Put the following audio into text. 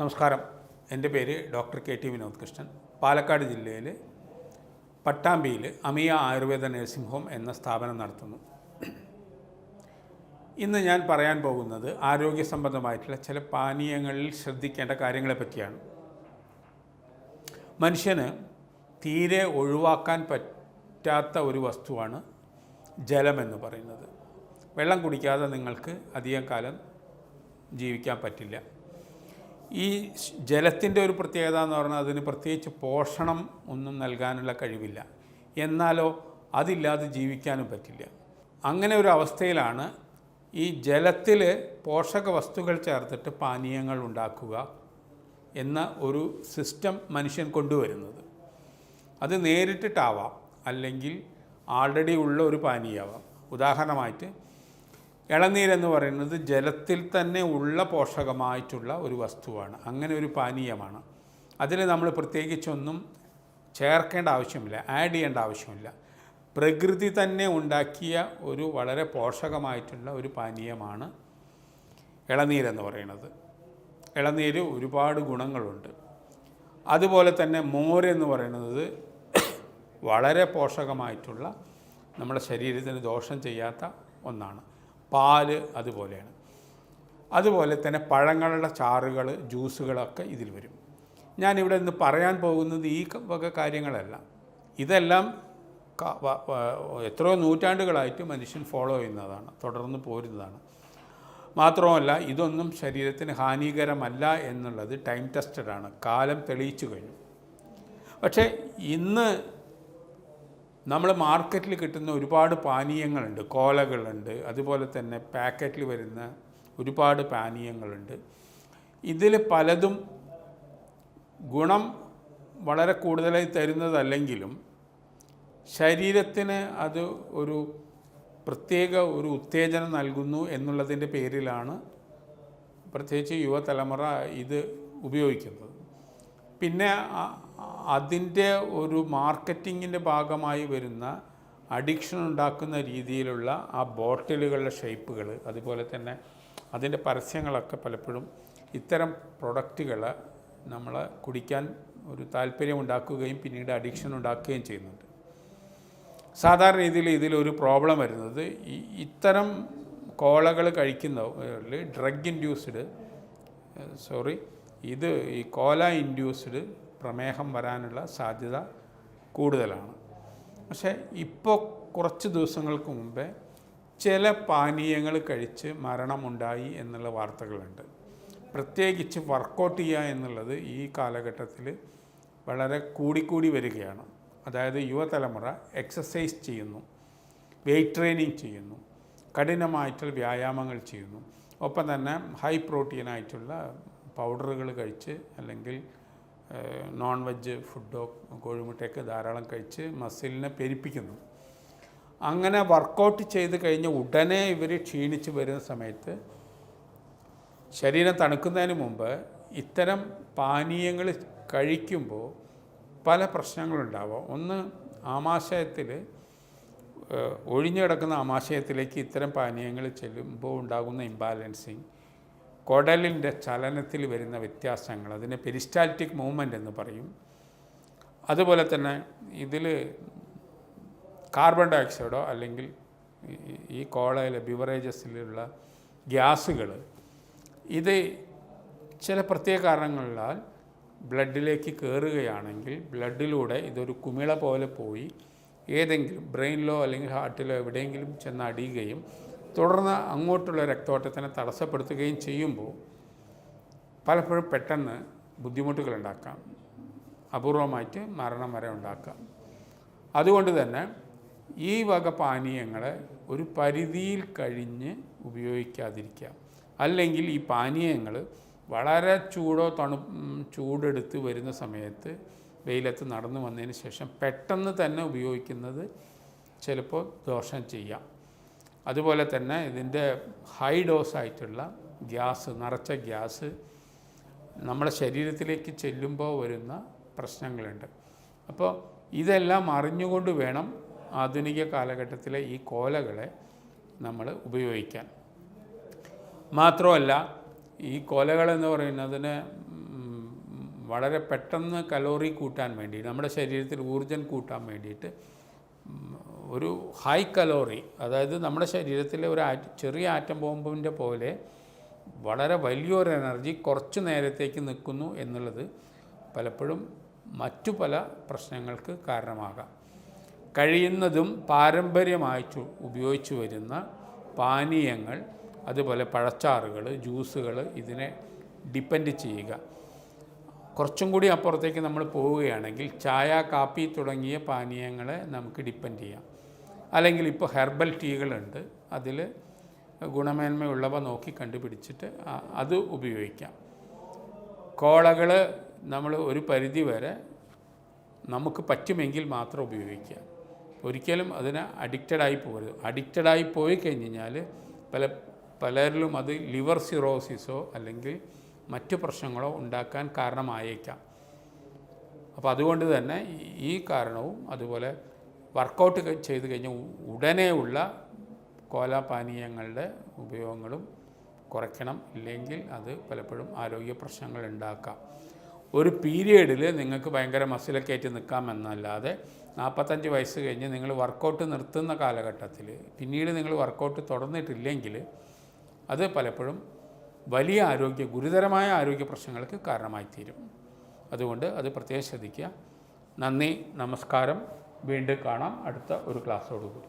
നമസ്കാരം. എന്റെ പേര് doctor K T Vinod Krishnan. Palakkad ജില്ലയിൽ പട്ടാമ്പിയിൽ അമിയ ആയുർവേദ നഴ്സിംഗ് ഹോം എന്ന സ്ഥാപനം നടത്തുന്നു. ഇന്ന് ഞാൻ പറയാൻ പോകുന്നത് ആരോഗ്യ സംബന്ധമായിട്ടുള്ള ചില പാനീയങ്ങളിൽ ശ്രദ്ധിക്കേണ്ട കാര്യങ്ങളെ പറ്റിയാണ്. മനുഷ്യന് തീരെ ഒഴിവാക്കാൻ പറ്റാത്ത ഒരു വസ്തുവാണ് ജലമെന്ന് പറയുന്നത്. വെള്ളം കുടിക്കാതെ നിങ്ങൾക്ക് അധികം കാലം ജീവിക്കാൻ പറ്റില്ല. ഈ ജലത്തിന്റെ ഒരു പ്രത്യേകത എന്ന് പറഞ്ഞാൽ അതിന് പ്രത്യേകിച്ച് പോഷണം ഒന്നും നൽകാനുള്ള കഴിവില്ല. എന്നാലോ അതില്ലാതെ ജീവിക്കാനും പറ്റില്ല. അങ്ങനെ ഒരു അവസ്ഥയിലാണ് ഈ ജലത്തിൽ പോഷക വസ്തുക്കൾ ചേർത്തിട്ട് പാനീയങ്ങൾ ഉണ്ടാക്കുക എന്ന ഒരു സിസ്റ്റം മനുഷ്യൻ കൊണ്ടുവരുന്നത്. അത് നേരിട്ടിട്ടാവാം. അല്ലെങ്കിൽ ആൾറെഡി ഉള്ള ഒരു പാനീയമാവാം. ഉദാഹരണമായിട്ട് ഇളനീരെന്ന് പറയുന്നത് ജലത്തിൽ തന്നെ ഉള്ള പോഷകമായിട്ടുള്ള ഒരു വസ്തുവാണ്. അങ്ങനെ ഒരു പാനീയമാണ്. അതിൽ നമ്മൾ പ്രത്യേകിച്ചൊന്നും ചേർക്കേണ്ട ആവശ്യമില്ല ആഡ് ചെയ്യേണ്ട ആവശ്യമില്ല. പ്രകൃതി തന്നെ ഉണ്ടാക്കിയ ഒരു വളരെ പോഷകമായിട്ടുള്ള ഒരു പാനീയമാണ് ഇളനീരെന്ന് പറയുന്നത്. ഇളനീര് ഒരുപാട് ഗുണങ്ങളുണ്ട്. അതുപോലെ തന്നെ മോരെന്ന് പറയുന്നത് വളരെ പോഷകമായിട്ടുള്ള നമ്മുടെ ശരീരത്തിന് ദോഷം ചെയ്യാത്ത ഒന്നാണ്. പാൽ അതുപോലെയാണ്. അതുപോലെ തന്നെ പഴങ്ങളുടെ ചാറുകൾ ജ്യൂസുകളൊക്കെ ഇതിൽ വരും. ഞാനിവിടെ ഇന്ന് പറയാൻ പോകുന്നത് ഈ വക കാര്യങ്ങളല്ല. ഇതെല്ലാം എത്രയോ നൂറ്റാണ്ടുകളായിട്ട് മനുഷ്യൻ ഫോളോ ചെയ്യുന്നതാണ് തുടർന്ന് പോരുന്നതാണ്. മാത്രമല്ല ഇതൊന്നും ശരീരത്തിന് ഹാനികരമല്ല എന്നുള്ളത് ടൈം ടെസ്റ്റഡാണ്. കാലം തെളിയിച്ചു കഴിഞ്ഞു. പക്ഷേ ഇന്ന് നമ്മൾ മാർക്കറ്റിൽ കിട്ടുന്ന ഒരുപാട് പാനീയങ്ങളുണ്ട്. കോലകളുണ്ട്. അതുപോലെ തന്നെ പാക്കറ്റിൽ വരുന്ന ഒരുപാട് പാനീയങ്ങളുണ്ട്. ഇതിൽ പലതും ഗുണം വളരെ കൂടുതലായി തരുന്നതല്ലെങ്കിലും ശരീരത്തിന് അത് ഒരു പ്രത്യേക ഒരു ഉത്തേജനം നൽകുന്നു എന്നുള്ളതിന്റെ പേരിലാണ് പ്രത്യേകിച്ച് യുവതലമുറ ഇത് ഉപയോഗിക്കുന്നത്. പിന്നെ അതിന്റെ ഒരു മാർക്കറ്റിങ്ങിന്റെ ഭാഗമായി വരുന്ന അഡിക്ഷൻ ഉണ്ടാക്കുന്ന രീതിയിലുള്ള ആ ബോട്ടിലുകളുടെ ഷേപ്പുകൾ അതുപോലെ തന്നെ അതിന്റെ പരസ്യങ്ങളൊക്കെ പലപ്പോഴും ഇത്തരം പ്രൊഡക്റ്റുകൾ നമ്മൾ കുടിക്കാൻ ഒരു താല്പര്യം ഉണ്ടാക്കുകയും പിന്നീട് അഡിക്ഷൻ ഉണ്ടാക്കുകയും ചെയ്യുന്നുണ്ട്. സാധാരണ രീതിയിൽ ഇതിലൊരു പ്രോബ്ലം വരുന്നത് ഈ ഇത്തരം കോളകൾ കഴിക്കുന്നവരിൽ ഡ്രഗ് ഇൻഡ്യൂസ്ഡ് സോറി ഇത് ഈ കോല ഇൻഡ്യൂസ്ഡ് പ്രമേഹം വരാനുള്ള സാധ്യത കൂടുതലാണ്. പക്ഷേ ഇപ്പോൾ കുറച്ച് ദിവസങ്ങൾക്ക് മുമ്പേ ചില പാനീയങ്ങൾ കഴിച്ച് മരണമുണ്ടായി എന്നുള്ള വാർത്തകളുണ്ട്. പ്രത്യേകിച്ച് വർക്കൗട്ട് ചെയ്യുക എന്നുള്ളത് ഈ കാലഘട്ടത്തിൽ വളരെ കൂടിക്കൂടി വരികയാണ്. അതായത് യുവതലമുറ എക്സസൈസ് ചെയ്യുന്നു വെയ്റ്റ് ട്രെയിനിങ് ചെയ്യുന്നു കഠിനമായിട്ടുള്ള വ്യായാമങ്ങൾ ചെയ്യുന്നു. ഒപ്പം തന്നെ ഹൈ പ്രോട്ടീനായിട്ടുള്ള പൗഡറുകൾ കഴിച്ച് അല്ലെങ്കിൽ നോൺ വെജ് ഫുഡോ കോഴിമുട്ടയൊക്കെ ധാരാളം കഴിച്ച് മസിലിനെ പെരിപ്പിക്കുന്നു. അങ്ങനെ വർക്കൗട്ട് ചെയ്ത് കഴിഞ്ഞ് ഉടനെ ഇവർ ക്ഷീണിച്ച് വരുന്ന സമയത്ത് ശരീരം തണുക്കുന്നതിന് മുമ്പ് ഇത്തരം പാനീയങ്ങൾ കഴിക്കുമ്പോൾ പല പ്രശ്നങ്ങളുണ്ടാവാം. ഒന്ന് ആമാശയത്തിൽ ഒഴിഞ്ഞു കിടക്കുന്ന ആമാശയത്തിലേക്ക് ഇത്തരം പാനീയങ്ങൾ ചെല്ലുമ്പോൾ ഉണ്ടാകുന്ന ഇംബാലൻസിങ് കുടലിന്റെ ചലനത്തിൽ വരുന്ന വ്യത്യാസങ്ങൾ അതിനെ പെരിസ്റ്റാൽറ്റിക് മൂവ്മെന്റ് എന്ന് പറയും. അതുപോലെ തന്നെ ഇതിൽ കാർബൺ ഡയോക്സൈഡോ അല്ലെങ്കിൽ ഈ- കോളയിലെ ബിവറേജസിലുള്ള ഗ്യാസുകൾ ഇത് ചില പ്രത്യേക കാരണങ്ങളാൽ ബ്ലഡിലേക്ക് കയറുകയാണെങ്കിൽ ബ്ലഡിലൂടെ ഇതൊരു കുമിള പോലെ പോയി ഏതെങ്കിലും ബ്രെയിനിലോ അല്ലെങ്കിൽ ഹാർട്ടിലോ എവിടെയെങ്കിലും ചെന്ന് അടിയുകയും തുടർന്ന് അങ്ങോട്ടുള്ള രക്തോട്ടത്തിനെ തടസ്സപ്പെടുത്തുകയും ചെയ്യുമ്പോൾ പലപ്പോഴും പെട്ടെന്ന് ബുദ്ധിമുട്ടുകൾ ഉണ്ടാക്കാം. അപൂർവമായിട്ട് മരണം വരെ ഉണ്ടാക്കാം. അതുകൊണ്ട് തന്നെ ഈ വക പാനീയങ്ങളെ ഒരു പരിധിയിൽ കഴിഞ്ഞ് ഉപയോഗിക്കാതിരിക്കുക. അല്ലെങ്കിൽ ഈ പാനീയങ്ങൾ വളരെ ചൂടോ തണു ചൂടെടുത്ത് വരുന്ന സമയത്ത് വെയിലത്ത് നടന്നു വന്നതിന് ശേഷം പെട്ടെന്ന് തന്നെ ഉപയോഗിക്കുന്നത് ചിലപ്പോൾ ദോഷം ചെയ്യാം. അതുപോലെ തന്നെ ഇതിന്റെ ഹൈ ഡോസ് ആയിട്ടുള്ള ഗ്യാസ് നിറച്ച ഗ്യാസ് നമ്മുടെ ശരീരത്തിലേക്ക് ചെല്ലുമ്പോൾ വരുന്ന പ്രശ്നങ്ങളുണ്ട്. അപ്പോൾ ഇതെല്ലാം അറിഞ്ഞുകൊണ്ട് വേണം ആധുനിക കാലഘട്ടത്തിലെ ഈ കോലകളെ നമ്മൾ ഉപയോഗിക്കാൻ. മാത്രമല്ല ഈ കോലകളെന്ന് പറയുന്നതിന് വളരെ പെട്ടെന്ന് കലോറി കൂട്ടാൻ വേണ്ടി നമ്മുടെ ശരീരത്തിൽ ഊർജം കൂട്ടാൻ വേണ്ടിയിട്ട് ഒരു ഹൈ കലോറി അതായത് നമ്മുടെ ശരീരത്തിലെ ഒരു ചെറിയ ആറ്റം ബോംബിന്റെ പോലെ വളരെ വലിയൊരു എനർജി കുറച്ച് നേരത്തേക്ക് നിൽക്കുന്നു എന്നുള്ളത് പലപ്പോഴും മറ്റു പല പ്രശ്നങ്ങൾക്ക് കാരണമാകാം. കഴിയുന്നതും പാരമ്പര്യമായിട്ട് ഉപയോഗിച്ചു വരുന്ന പാനീയങ്ങൾ അതുപോലെ പഴച്ചാറുകൾ ജ്യൂസുകൾ ഇതിനെ ഡിപ്പെൻഡ് ചെയ്യുക. കുറച്ചും കൂടി അപ്പുറത്തേക്ക് നമ്മൾ പോവുകയാണെങ്കിൽ ചായ കാപ്പി തുടങ്ങിയ പാനീയങ്ങളെ നമുക്ക് ഡിപ്പെൻഡ് ചെയ്യാം. അല്ലെങ്കിൽ ഇപ്പോൾ ഹെർബൽ ടീകളുണ്ട്. അതിൽ ഗുണമേന്മയുള്ളവ നോക്കി കണ്ടുപിടിച്ചിട്ട് അത് ഉപയോഗിക്കാം. കോളകൾ നമ്മൾ ഒരു പരിധി വരെ നമുക്ക് പറ്റുമെങ്കിൽ മാത്രം ഉപയോഗിക്കുക. ഒരിക്കലും അതിന് അഡിക്റ്റഡായി പോകരുത്. അഡിക്റ്റഡായി പോയി കഴിഞ്ഞ് കഴിഞ്ഞാൽ പല പലരിലും അത് ലിവർ സിറോസിസോ അല്ലെങ്കിൽ മറ്റു പ്രശ്നങ്ങളോ ഉണ്ടാക്കാൻ കാരണമായേക്കാം. അപ്പോൾ അതുകൊണ്ട് തന്നെ ഈ- കാരണവും അതുപോലെ വർക്കൗട്ട് ചെയ്ത് കഴിഞ്ഞ് ഉടനെയുള്ള കോലാപാനീയങ്ങളുടെ ഉപയോഗങ്ങളും കുറയ്ക്കണം. ഇല്ലെങ്കിൽ അത് പലപ്പോഴും ആരോഗ്യ പ്രശ്നങ്ങൾ ഉണ്ടാക്കാം. ഒരു പീരിയഡിൽ നിങ്ങൾക്ക് ഭയങ്കര മസിലൊക്കെ ആയിട്ട് നിൽക്കാമെന്നല്ലാതെ നാൽപ്പത്തഞ്ച് വയസ്സ് കഴിഞ്ഞ് നിങ്ങൾ വർക്കൗട്ട് നിർത്തുന്ന കാലഘട്ടത്തിൽ പിന്നീട് നിങ്ങൾ വർക്കൗട്ട് തുടർന്നിട്ടില്ലെങ്കിൽ അത് പലപ്പോഴും വലിയ ആരോഗ്യ ഗുരുതരമായ ആരോഗ്യ പ്രശ്നങ്ങൾക്ക് കാരണമായി തീരും അതുകൊണ്ട് അത് പ്രത്യേകം ശ്രദ്ധിക്കുക. നന്ദി നമസ്കാരം. വീണ്ടും കാണാം. അടുത്ത ഒരു ക്ലാസ്സോടുകൂടി.